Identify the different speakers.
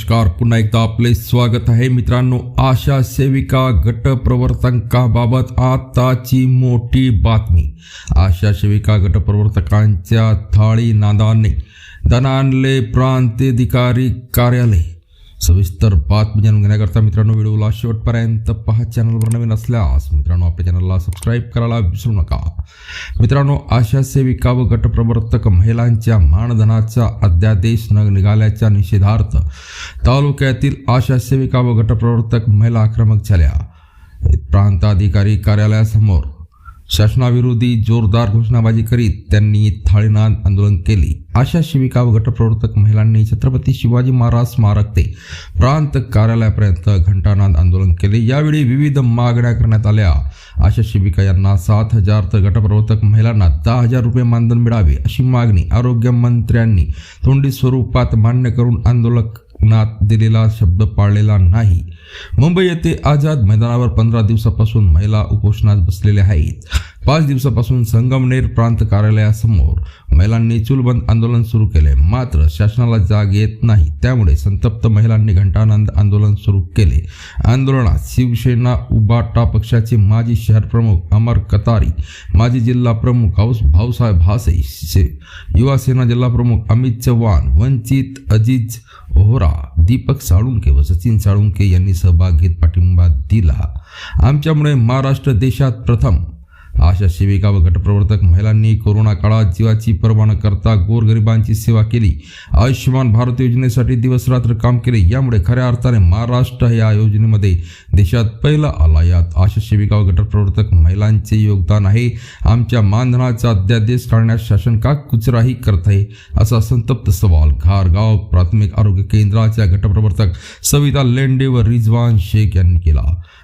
Speaker 1: नमस्कार. पुन्हा एकदा आपले स्वागत आहे मित्रांनो. आशा सेविका गट प्रवर्तकाबाबत आताची मोठी बातमी. आशा सेविका गट प्रवर्तकांच्या थाळी नादाने दणाणले प्रांताधिकारी कार्यालय सविस्तर बातमी म्हणजे जाणून घेण्याकरता मित्रांनो व्हिडिओला शेवटपर्यंत पहा. चॅनलवर नवीन असल्यास मित्रांनो आपल्या चॅनलला सबस्क्राईब करायला विसरू नका. मित्रांनो आशा सेविका व गटप्रवर्तक महिलांच्या मानधनाचा अध्यादेश न निघाल्याच्या निषेधार्थ तालुक्यातील आशा सेविका व गटप्रवर्तक महिला आक्रमक झाल्या. प्रांताधिकारी कार्यालयासमोर शासनाविरोधी जोरदार घोषणाबाजी करीत त्यांनी थाळीनाद आंदोलन केले. आशा शिविका व गटप्रवर्तक महिलांनी छत्रपती शिवाजी महाराज स्मारक ते प्रांत कार्यालयापर्यंत घंटानाद आंदोलन केले. यावेळी विविध मागण्या करण्यात आल्या. आशा शिविका यांना सात हजार तर गटप्रवर्तक महिलांना दहा हजार रुपये मानधन मिळावे अशी मागणी आरोग्यमंत्र्यांनी तोंडी स्वरूपात मान्य करून आंदोलनात दिलेला शब्द पाळलेला नाही. मुंबई येथे आझाद मैदानावर पंधरा दिवसापासून महिला उपोषणात बसलेल्या आहेत. पाच दिवसापासून संगमनेर प्रांत कार्यालयासमोर महिलांनी चूलबंद आंदोलन सुरू केले. मात्र शासनाला जाग येत नाही. त्यामुळे संतप्त महिलांनी घंटानंद आंदोलन सुरू केले. आंदोलनात शिवसेना उबाटा पक्षाचे माजी शहर प्रमुख अमर कतारी माजी जिल्हा प्रमुख हाऊस भाऊसाहेब भासे शे- युवा सेना जिल्हा प्रमुख अमित चव्हाण वंचित अजिज ओहरा दीपक साळुंके व सचिन साळुंके यांनी सहभाग घेत पाठिंबा दिला. आमच्यामुळे महाराष्ट्र देशात प्रथम आशा सेविका व गटप्रवर्तक महिलांनी कोरोना काळात जीवाची पर्वा न करता गोरगरिबांची सेवा केली. आयुष्यमान भारत योजनेसाठी दिवसरात्र काम केले. यामुळे खऱ्या अर्थाने महाराष्ट्र या योजनेमध्ये देशात पहिला आला. यात आशा सेविका व गटप्रवर्तक महिलांचे योगदान आहे. आमच्या मानधनाचा अध्यादेश काढण्यास शासन का कुचराही करत आहे असा संतप्त सवाल. खारगाव प्राथमिक आरोग्य केंद्राच्या गटप्रवर्तक सविता लेंडे व रिजवान शेख यांनी केला.